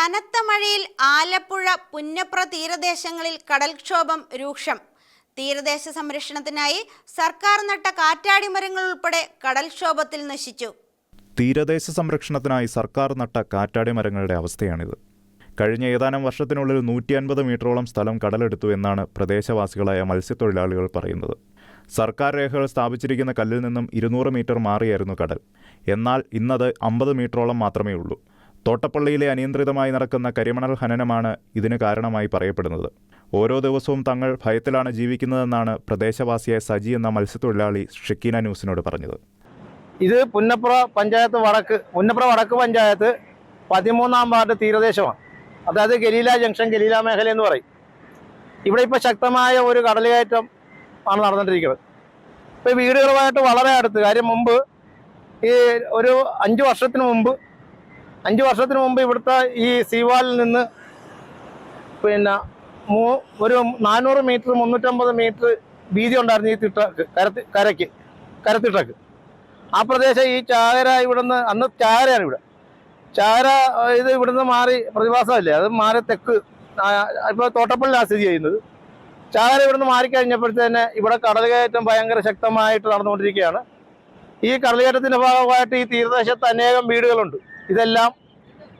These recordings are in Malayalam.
കനത്ത മഴയിൽ ആലപ്പുഴ പുന്നപ്ര തീരദേശങ്ങളിൽ കടൽക്ഷോഭം രൂക്ഷം. തീരദേശ സംരക്ഷണത്തിനായി സർക്കാർ നട്ട കാറ്റാടി മരങ്ങൾ ഉൾപ്പെടെ കടൽക്ഷോഭത്തിൽ നശിച്ചു. തീരദേശ സംരക്ഷണത്തിനായി സർക്കാർ നട്ട കാറ്റാടി മരങ്ങളുടെ അവസ്ഥയാണിത്. കഴിഞ്ഞ ഏതാനും വർഷത്തിനുള്ളിൽ നൂറ്റി അൻപത് മീറ്ററോളം സ്ഥലം കടലെടുത്തു എന്നാണ് പ്രദേശവാസികളായ മത്സ്യത്തൊഴിലാളികൾ പറയുന്നത്. സർക്കാർ രേഖകൾ സ്ഥാപിച്ചിരിക്കുന്ന കല്ലിൽ നിന്നും ഇരുന്നൂറ് മീറ്റർ മാറിയായിരുന്നു കടൽ. എന്നാൽ ഇന്നത് അമ്പത് മീറ്ററോളം മാത്രമേ ഉള്ളൂ തോട്ടപ്പള്ളിയിലെ അനിയന്ത്രിതമായി നടക്കുന്ന കരിമണൽ ഖനനമാണ് ഇതിന് കാരണമായി പറയപ്പെടുന്നത്. ഓരോ ദിവസവും തങ്ങൾ ഭയത്തിലാണ് ജീവിക്കുന്നതെന്നാണ് പ്രദേശവാസിയായ സജി എന്ന മത്സ്യത്തൊഴിലാളി ഷെക്കീന ന്യൂസിനോട് പറഞ്ഞത്. ഇത് പുന്നപ്ര പഞ്ചായത്ത് വടക്ക് പുന്നപ്ര വടക്ക് പഞ്ചായത്ത് പതിമൂന്നാം വാർഡ് തീരദേശമാണ്. അതായത് ഗലീല ജംഗ്ഷൻ ഗലീല മേഖല എന്ന് പറയും. ഇവിടെ ഇപ്പോൾ ശക്തമായ ഒരു കടലുകയറ്റം ആണ് നടന്നുകൊണ്ടിരിക്കുന്നത് ഇപ്പോൾ വീടുകളുമായിട്ട് വളരെ അടുത്ത്. കാര്യം മുമ്പ് ഈ ഒരു അഞ്ച് വർഷത്തിന് മുമ്പ് അഞ്ച് വർഷത്തിന് മുമ്പ് ഇവിടുത്തെ ഈ സീവാലിൽ നിന്ന് പിന്നെ ഒരു നാനൂറ് മീറ്റർ മുന്നൂറ്റമ്പത് മീറ്റർ വീതി ഉണ്ടായിരുന്നു ഈ തിട്ടക്ക് കരത്തി കരയ്ക്ക് കരത്തിട്ടക്ക്. ആ പ്രദേശം ഈ ചാകര ഇവിടുന്ന് അന്ന് ചാകരയാണ് ഇവിടെ. ചാകര ഇത് ഇവിടുന്ന് മാറി പ്രതിഭാസമല്ലേ? അത് മാറി തെക്ക് ഇപ്പോൾ തോട്ടപ്പള്ളിലാണ് സ്ഥിതി ചെയ്യുന്നത്. ചാകര ഇവിടുന്ന് മാറിക്കഴിഞ്ഞപ്പോഴത്തേന് ഇവിടെ കടൽ കയറ്റം ഭയങ്കര ശക്തമായിട്ട് നടന്നുകൊണ്ടിരിക്കുകയാണ്. ഈ കടൽകയറ്റത്തിന്റെ ഭാഗമായിട്ട് ഈ തീരദേശത്ത് അനേകം വീടുകളുണ്ട്. ഇതെല്ലാം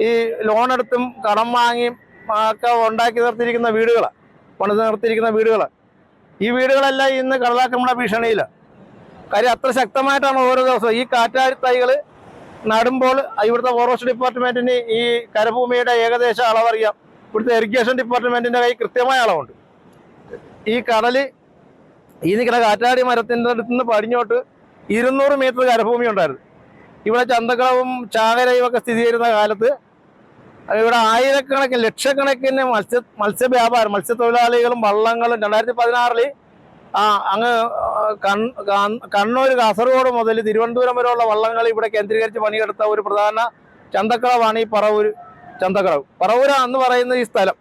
ഈ ലോൺ എടുത്തും കടം വാങ്ങിയും ഒക്കെ ഉണ്ടാക്കി നിർത്തിയിരിക്കുന്ന വീടുകൾ പണിത് നിർത്തിയിരിക്കുന്ന വീടുകൾ ഈ വീടുകളെല്ലാം ഇന്ന് കടലാക്രമണ ഭീഷണിയിൽ കാര്യം അത്ര ശക്തമായിട്ടാണ് ഓരോ ദിവസവും ഈ കാറ്റാടി തൈകൾ നടുമ്പോൾ ഇവിടുത്തെ ഫോറസ്റ്റ് ഡിപ്പാർട്ട്മെന്റിന് ഈ കരഭൂമിയുടെ ഏകദേശ അളവറിയാം. ഇവിടുത്തെ ഇറിഗേഷൻ ഡിപ്പാർട്ട്മെന്റിന്റെ കൈ കൃത്യമായ അളവുണ്ട്. ഈ കടൽ ഈ നിൽക്കുന്ന കാറ്റാടി മരത്തിന്റെ അടുത്ത് നിന്ന് പടിഞ്ഞോട്ട് ഇരുന്നൂറ് മീറ്റർ കരഭൂമി ഉണ്ടായിരുന്നു. ഇവിടെ ചന്തക്കളവും ചാകരയും ഒക്കെ സ്ഥിതി ചെയ്യുന്ന കാലത്ത് ഇവിടെ ആയിരക്കണക്കിന് ലക്ഷക്കണക്കിന് മത്സ്യ മത്സ്യവ്യാപാരം മത്സ്യത്തൊഴിലാളികളും വള്ളങ്ങളും രണ്ടായിരത്തി പതിനാറിൽ ആ അങ്ങ് കണ്ണൂർ കാസർഗോഡ് മുതൽ തിരുവനന്തപുരം വരെയുള്ള വള്ളങ്ങൾ ഇവിടെ കേന്ദ്രീകരിച്ച് പണിയെടുത്ത ഒരു പ്രധാന ചന്തക്കളവാണ് ഈ പറവൂര് ചന്തക്കളവ് പറവൂര എന്ന് പറയുന്ന ഈ സ്ഥലം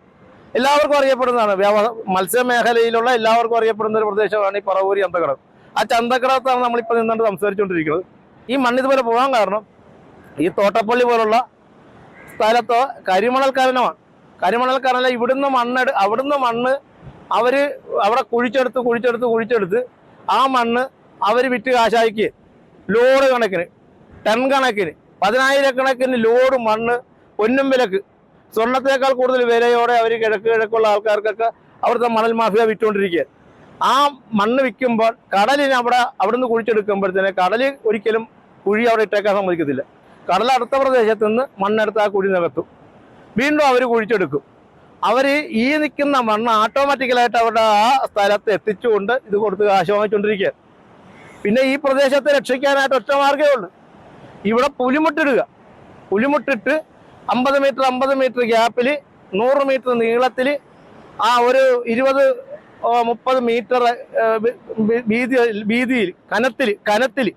എല്ലാവർക്കും അറിയപ്പെടുന്നതാണ്. വ്യാപ മത്സ്യമേഖലയിലുള്ള എല്ലാവർക്കും അറിയപ്പെടുന്ന ഒരു പ്രദേശമാണ് ഈ പറവൂര് ചന്തക്കടവ്. ആ ചന്തക്കടത്താണ് നമ്മളിപ്പോൾ നിന്നുകൊണ്ട് സംസാരിച്ചുകൊണ്ടിരിക്കുന്നത്. ഈ മണ്ണ് ഇതുപോലെ പോകാൻ കാരണം ഈ തോട്ടപ്പള്ളി പോലുള്ള സ്ഥലത്ത് കരിമണൽ ഖനനമാണ് കരിമണൽ ഖനനം ഇവിടുന്ന് മണ്ണെടു അവിടുന്ന് മണ്ണ് അവർ അവിടെ കുഴിച്ചെടുത്ത് കുഴിച്ചെടുത്ത് കുഴിച്ചെടുത്ത് ആ മണ്ണ് അവർ വിറ്റ് കാശാക്കി ലോഡ് കണക്കിന് ടൺ കണക്കിന് പതിനായിരക്കണക്കിന് ലോഡ് മണ്ണ് പൊന്നും വിലക്ക്. സ്വർണത്തേക്കാൾ കൂടുതൽ വിലയോടെ അവർ കിഴക്ക് കിഴക്കുള്ള ആൾക്കാർക്കൊക്കെ അവിടുത്തെ മണൽ മാഫിയ വിറ്റുകൊണ്ടിരിക്കുക ആ മണ്ണ് വിൽക്കുമ്പോൾ കടലിന് അവിടെ അവിടുന്ന് കുഴിച്ചെടുക്കുമ്പോഴത്തേന് കടൽ ഒരിക്കലും കുഴി അവിടെ ഇട്ടേക്കാൻ സമ്മതിക്കത്തില്ല. കടൽ അടുത്ത പ്രദേശത്ത് നിന്ന് മണ്ണെടുത്ത് ആ കുഴി നികത്തും. വീണ്ടും അവർ കുഴിച്ചെടുക്കും. അവർ ഈ നിൽക്കുന്ന മണ്ണ് ഓട്ടോമാറ്റിക്കലായിട്ട് അവരുടെ ആ സ്ഥലത്ത് എത്തിച്ചുകൊണ്ട് ഇത് കൊടുത്ത് കാശ് വാങ്ങിച്ചുകൊണ്ടിരിക്കുക പിന്നെ ഈ പ്രദേശത്തെ രക്ഷിക്കാനായിട്ട് ഒറ്റ മാർഗമേ ഉള്ളൂ. ഇവിടെ പുലിമുട്ടിടുക. പുലിമുട്ടിട്ട് അമ്പത് മീറ്റർ അമ്പത് മീറ്റർ ഗ്യാപ്പിൽ നൂറ് മീറ്റർ നീളത്തിൽ ആ ഒരു ഇരുപത് മുപ്പത് മീറ്റർ വീതി വീതിയിൽ കനത്തിൽ കനത്തിൽ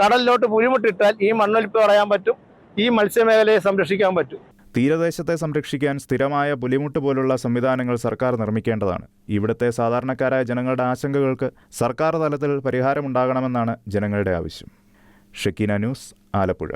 കടലിലോട്ട് പുഴിമുട്ടിട്ടാൽ ഈ മണ്ണൊലിപ്പ് പറയാൻ പറ്റും ഈ മത്സ്യമേഖലയെ സംരക്ഷിക്കാൻ പറ്റും. തീരദേശത്തെ സംരക്ഷിക്കാൻ സ്ഥിരമായ പുലിമുട്ട് പോലുള്ള സംവിധാനങ്ങൾ സർക്കാർ നിർമ്മിക്കേണ്ടതാണ്. ഇവിടുത്തെ സാധാരണക്കാരായ ജനങ്ങളുടെ ആശങ്കകൾക്ക് സർക്കാർ തലത്തിൽ പരിഹാരമുണ്ടാകണമെന്നാണ് ജനങ്ങളുടെ ആവശ്യം. ഷക്കീന ന്യൂസ് ആലപ്പുഴ.